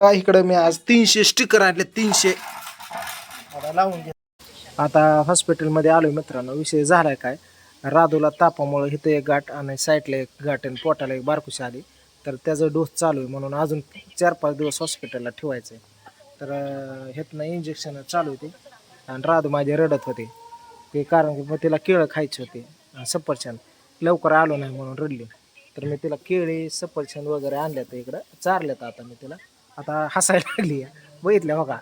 का इकडं मी आज तीनशे स्टिकर आणले तीनशे. आता लावून घे आता हॉस्पिटलमध्ये आलोय मित्रांनो विषय झालाय काय? राधूला तापामुळे इथं एक गाठ आणि साईडला एक गाठ आणि पोटाला एक बारकुशी आली. तर त्याचा डोस चालू आहे म्हणून अजून चार पाच दिवस हॉस्पिटलला ठेवायचं आहे तर ह्यातनं इंजेक्शन चालू होते आणि राधू माझे रडत होते. ते कारण की मग तिला केळं खायची होती आणि सफरचंद. लवकर आलो नाही म्हणून रडली. तर मी तिला केळी सफरचंद वगैरे आणल्यात इकडं चारल्यात आता मी तिला. आता हसायला लागली बघितल्या बघा.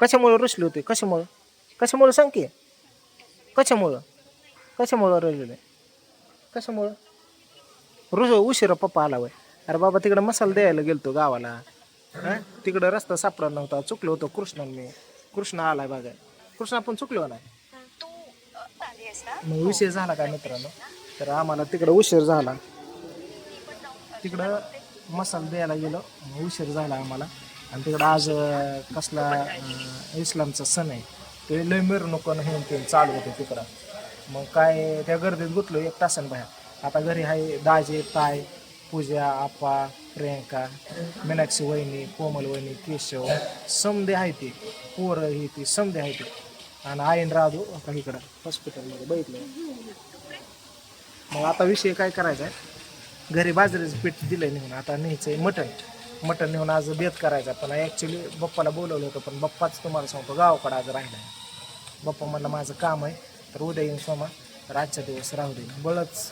कशामुळं रुसली होती? कशामुळं? कशामुळं सांग की? कशामुळं? कशामुळं रडलेलं कशामुळं? रुस उशिरा पप्पा आला वय. अरे बाबा तिकडं मसाला द्यायला गेलतो गावाला. हां? तिकडं रस्ता सापडा नव्हता. चुकलो होतो कृष्णा मी. कृष्ण आलाय बघा. कृष्णा पण चुकलो नाही? मग उशीर झाला काय मित्रांनो? तर आम्हाला तिकडं उशीर झाला. तिकडं मसाला द्यायला गेलो. मग उशीर झाला आम्हाला. आणि तिकडं आज कसला इस्लामचा सण आहे. ते लय मिरवणूक म्हणून ते चालू होते तिकडं. मग काय त्या गर्दीत गुतलो एक तासान बाहेर. आता घरी आहे दाजे ताय पूजा आप्पा प्रियंका मीनाक्षी वहिनी कोमल वहिनी केशव समधे आहे ती. पोरं ही ती समधे आहे ती. आणि आईन राधू आता इकडं हॉस्पिटलमध्ये बघितलं. मग आता विषय काय करायचा आहे? घरी बाजरीचं पीठ दिलं नेऊन. आता न्यायचं आहे मटण. मटण नेऊन आज बेत करायचा. पण ॲक्च्युली बप्पाला बोलवलं होतं पण बप्पाच तुम्हाला सांगतो गावाकडं आज राहिला आहे बप्पा म्हणलं माझं काम आहे तर उद्या येईन सोमा तर दिवस राहू दे. बळच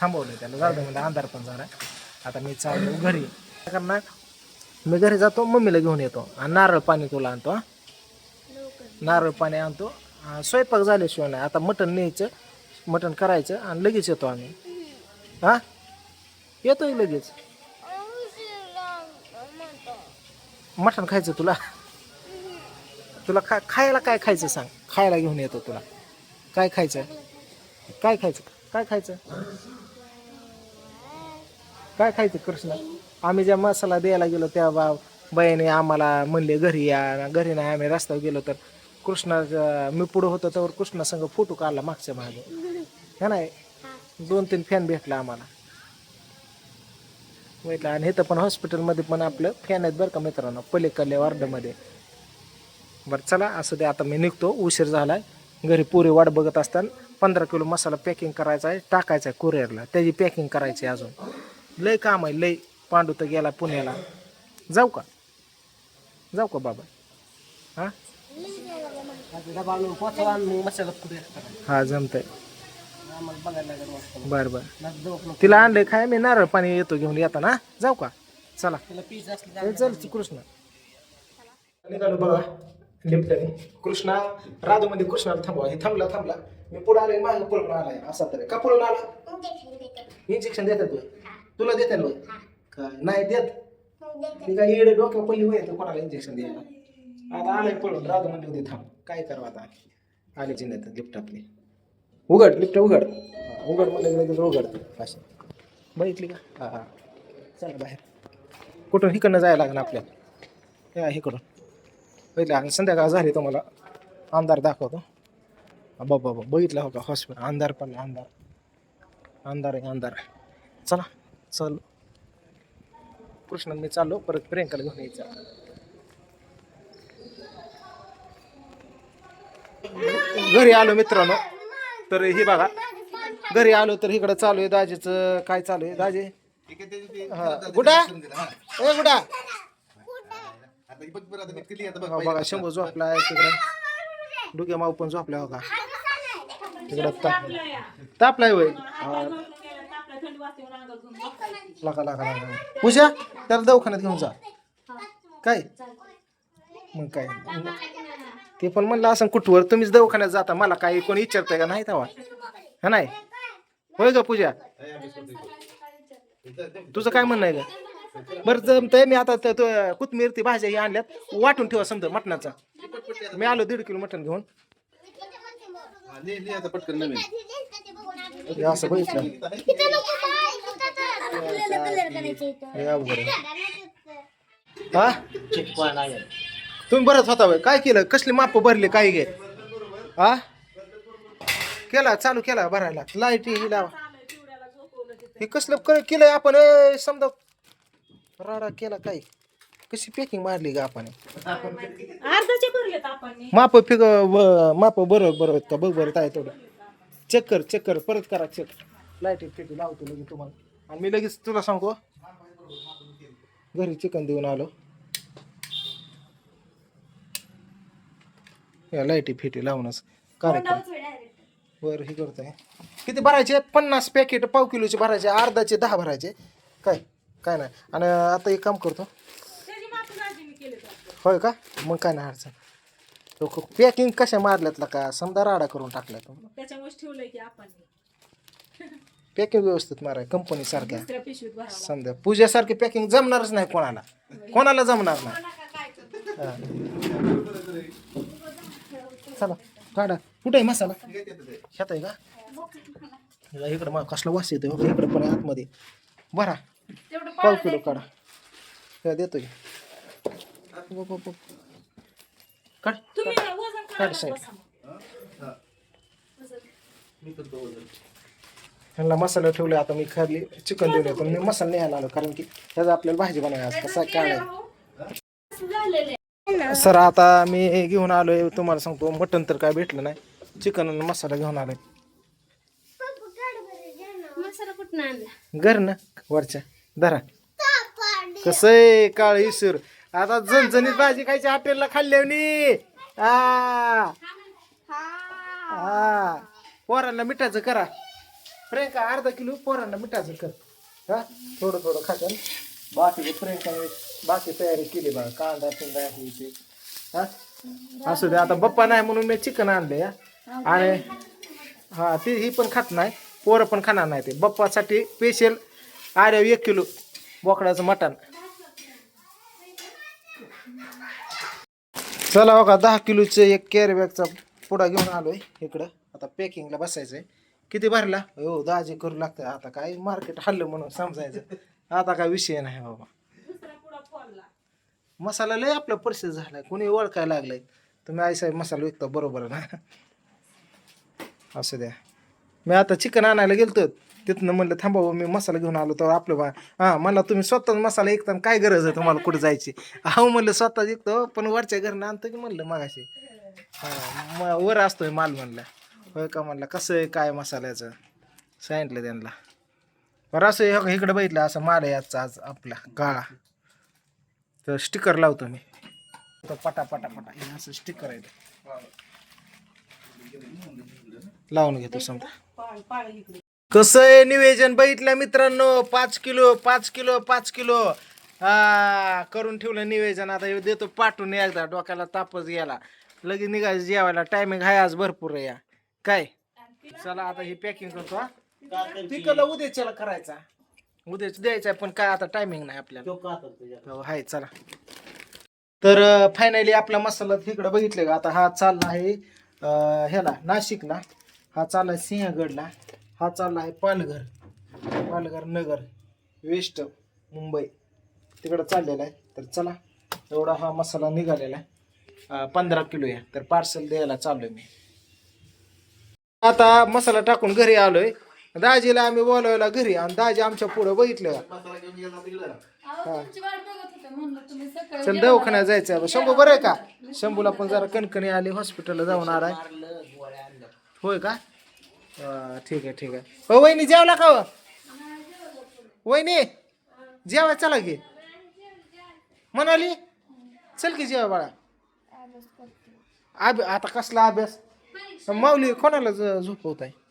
थांबवलं त्याला. जाऊ दे म्हणजे अंधार पण झाला. आता मी चाललो घरी. काय मी घरी जातो मम्मीला घेऊन येतो. आणि नारळ पाणी तुला आणतो हा? नारळ पाणी आणतो. स्वयंपाक झाल्याशिवाय नाही. आता मटण न्यायचं मटण करायचं आणि लगेच येतो आम्ही. हा? येतोय लगेच. मटण खायचं तुला? तुला खा खायला काय खायचं सांग? खायला घेऊन येतो तुला. काय खायचं? काय खायचं? काय खायचं? काय खायचं कृष्ण? आम्ही ज्या मसाला द्यायला गेलो त्या बा बाईने आम्हाला म्हणले घरी या घरी नाही आम्ही रस्त्यावर गेलो तर कृष्णा मी पुढं होतो त्यावर कृष्णा संग फोटो काढला मागच्या मागे. हे नाही? दोन तीन फॅन भेटला आम्हाला. भेटला. आणि इथं पण हॉस्पिटलमध्ये पण आपलं फॅन आहेत बरं का मित्रांनो पलीकडल्या वार्डमध्ये. बरं चला असं ते आता मी निघतो. उशीर झाला आहे घरी पुरी वाट बघत असताना पंधरा किलो मसाला पॅकिंग करायचा आहे टाकायचा आहे कुरिअरला त्याची पॅकिंग करायची आहे अजून. लय काम आहे लय. पांडू तर गेला पुण्याला. जाऊ का? जाऊ का बाबा? हां? हा जमतंय. बर बर. तिला आणलंय खाय मी नारळ पाणी येतो घेऊन येताना. जाऊ का? चला. ए, चल कृष्ण. निघालो बघा. लिफ्टने. कृष्णा राधू मध्ये कृष्णाला थांबवा. हे थांबला थांबला. मी पुढे आलोय माझ्या पळून आलाय. असा तरी का पळून आला? इंजेक्शन देतात होय. तुला देतात होय? काय? नाही देत. मी काय येडे डोक्या पल्ली होय कोणाला इंजेक्शन द्यायला? आता आलाय पळून. राधू मध्ये होते थांब. काय करावं आता? आले चिन्ह लिफ्ट आपली उघड लिफ्ट उघड. उघड म्हणलं लगेच उघड अशी. बघितली का? हा हा. चला बाहेर. कुठून? इकडनं जायला लागणार आपल्याला. या इकडून बघितलं आणि संध्याकाळ झाली तुम्हाला. अंधार दाखवतो. बाबा बाबा बघितलं हो का? हॉस्पिटल. अंधार पण अंधार. अंधार आहे अंधार चला चल. कृष्ण मी चाललो परत प्रियंकाला घेऊन यायचं. घरी आलो मित्रांनो. तर हे बघा घरी आलो तर इकडं चालू आहे दाजीचं. काय चालू आहे दाजी? हा. गुडा ए गुडा हा, बघा शंभू झोपला आहे तिकडं. डुग्या माऊ पण झोपल्या हो का? तिकडं ताप तापलाय वय लागा लागा लागा. पूजा त्याला दवाखान्यात घेऊन जा. काय? मग काय? ते पण म्हणलं असं कुठवर तुम्हीच दवाखान्यात जाता मला काही कोणी विचारतंय का? नाही तेव्हा. हा नाही? होय ग पूजा? तुझं काय म्हणणं आहे का बरं जमतंय मी आता त- त- कोथमीर ती भाज्या ही आणल्यात वाटून ठेवा समजा मटणाचा. मी आलो दीड किलो मटण घेऊन. हे असं बघितलं. हे अवघड आहे. हा? तुम्ही बरंच होता होय. काय केलं? कसली माप भरली? काय घे? हा? केला चालू केला भरायला. लाइट ही लावा. हे कसलं क- केलंय आपण? समजा राडा केला काय कशी पॅकिंग मारली का आपण? अर्धाचे भरलेत आपण. माप फिग माप बरं बरं आहेत का बघ बरं आहे तेवढं. चेक कर चेक कर. परत करा चेक लाईटी फिटी लावतो लगेच तुम्हाला. आणि मी लगेच तुला सांगतो घरी चिकन देऊन आलो. या लाईटी फिटी लावूनच कार्यक्रम. वर हे करतोय. किती भरायचे? पन्नास पॅकेट पाव किलोचे भरायचे अर्धाचे दहा भरायचे. काय? काय नाही. आणि आता एक काम करतो. होय का? मग काय नाही अडचण. पॅकिंग कशा मारल्यात का समजा राडा करून की आपण. पॅकिंग व्यवस्थित माराय कंपनी सारख्या. समजा पूजासारखी पॅकिंग जमणारच नाही कोणाला. कोणाला जमणार नाही. हा. चला काढा. कुठे आहे मसाला? ह्यात आहे का? इकडं मग कसला वास येतो बघा इकडं पण आतमध्ये. बरा. पाव किलो काढा. देतो. काढ. काढ. साईड. ह्यांना मसाला ठेवले आता मी खाली चिकन देऊन येतो. मी मसाला न्यायला आलो कारण की त्याचा आपल्याला भाजी बनावी आज कसा काय. सर आता मी घेऊन आलोय तुम्हाला सांगतो मटन तर काय भेटलं नाही. चिकन आणि मसाला घेऊन आलोय. मसाला कुठं आणला? घर ना वरच्या. धरा. कसं आहे काळ इसर. आता झणझणीत भाजी खायची हॉटेलला खाल्ल्यावनी आ. हा. पोरांना मिठाचं करा. प्रियंका अर्धा किलो पोरांना मिठाचं कर. हा? थोडं थोडं खात्याल बाकी प्रियंकाने बाकी तयारी केली बघा कांदा पिंदा हे ते हा? असू दे आता बप्पा नाही म्हणून मी चिकन आणले हा. आणि हा ती ही पण खात नाही पोरं पण खाणार नाही ते. बप्पासाठी स्पेशल आर्या एक किलो बोकडाचं मटण. चला बघा दहा किलोचं एक कॅरी बॅगचा पुडा घेऊन आलोय इकडं. आता पॅकिंगला बसायचंय. किती भरला? हो दहाचे करू लागतं आता काय मार्केट हल्लं म्हणून समजायचं. आता काय विषय नाही बाबा. मसाला. लय आपला परिस्थिती झालाय. कोणी ओळखायला लागलाय. तुम्ही आई साहेब मसाला विकता बरोबर ना? असू द्या. मी आता चिकन आणायला गेलतो. तिथनं म्हणलं थांबावं हो, मी मसाला घेऊन आलो. तर आपलं बा हां मला तुम्ही स्वतःच मसाला विकता काय गरज आहे तुम्हाला कुठे जायची? अहो म्हणलं स्वतः विकतो पण वरच्या घरनं आणतो की म्हणलं मागाशी. हां म वर असतोय माल म्हणला. होय का म्हणलं? कसं आहे काय मसाल्याचं? सांगितलं त्यांना. बरं असं हे- इकडं बघितलं असं माल आहे आजचा आज आपला काळा तर स्टिकर लावतो मी. तर पटा पटा पटा. हे असं स्टिकर आहे ते. लावून घेतो समजा. कसं आहे निवेदन? बघितलं मित्रांनो पाच किलो पाच किलो पाच किलो. हा करून ठेवलं निवेदन. आता हे देतो पाठवून एकदा डोक्याला तापच गेला. लगेच निघायचं जेवायला. टायमिंग आहे आज भरपूर आहे या. काय? चला आता ही पॅकिंग करतो पिकलं उद्याच्याला करायचा. उद्याच द्यायचा पण काय आता टायमिंग नाही आपल्याला. हो आहे चला. तर फायनली आपला मसाला तिकडं बघितलं का? आता हा चालला आहे अं, ह्याला नाशिकला. हा चालला आहे सिंहगडला. हा चालला आहे पालघर. पालघर नगर वेस्ट मुंबई. तिकडं चाललेला आहे. तर चला एवढा हा मसाला निघालेला आहे. पंधरा किलो आहे तर पार्सल द्यायला चाललोय मी. आता मसाला टाकून घरी आलोय. दाजीला आम्ही बोलवायला घरी आणि दाजी आमच्या पुढं बघितलं. हा. चल दवाखान्यात जायचं आहे. शंभू बरं आहे का? शंभूला पण जरा कणकणी आली हॉस्पिटलला जाऊन आलाय. होय का? हा, ठीक आहे ठीक आहे. हो वहिनी जेवला का हो? वहिनी जेवा चला की. म्हणाली चल की जेवा बाळा. अभ्या आता कसला अभ्यास? माऊली कोणाला झोपवत आहे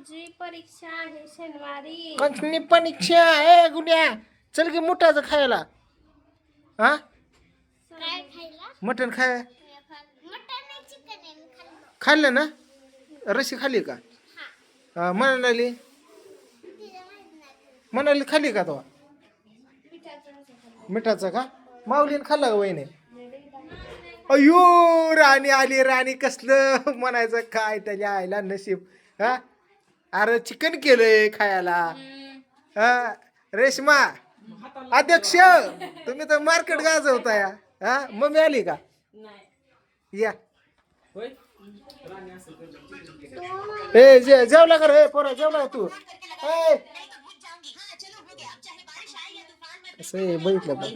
भाऊजी परीक्षा आहे शनिवारी. कंचनी परीक्षा गुड्या. चल की मोठाचं खायला. हा काय खायला? मटण खाय. मटन चिकन खाल्लं. ना? रशी खाल्ली का? हा, म्हणाली म्हणाली खाल्ली का तो मिठाचं का? माऊलीन खाल्ला का वहिने? अयो राणी आली राणी कसलं म्हणायचं? काय त्याच्या आईला नशीब. हा? अरे चिकन केलंय खायला. हा रेशमा अध्यक्ष तुम्ही तर मार्केट गाजवताय. हा मम्मी आली का? या. ए जे जेवला कर ए पोरा जेवला तू? ए. असं आहे, बघितलं बघ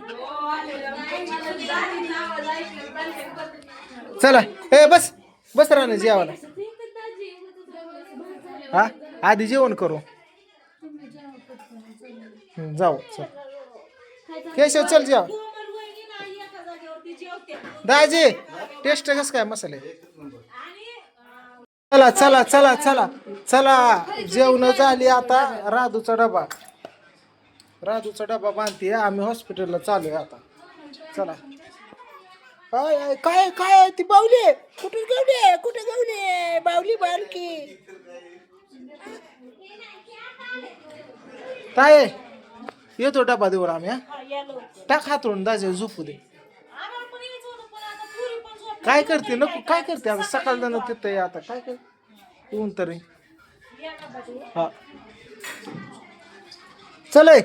चला ए बस बस राहणे जेवायला. हा? आधी जेवण करू. जाऊ चल. केशव चल जेव. दाजी टेस्ट कस काय मसाले? चला चला चला चला चला. जेवण झाली आता राधूचा डबा. राजूचा डबा बांधते आम्ही हॉस्पिटलला चालू आहे आता. चला. काय काय काय आहे? ती बावली? आहे. कुठे गावली? कुठे गावली? बावली बालकी. काय येतो डबा देऊ आम्ही. टाक हातरून दाजे झोपू दे. काय करते नको काय करते आता सकाळ जाणं तिथं आता काय कर येऊन तरी? हा चल ए.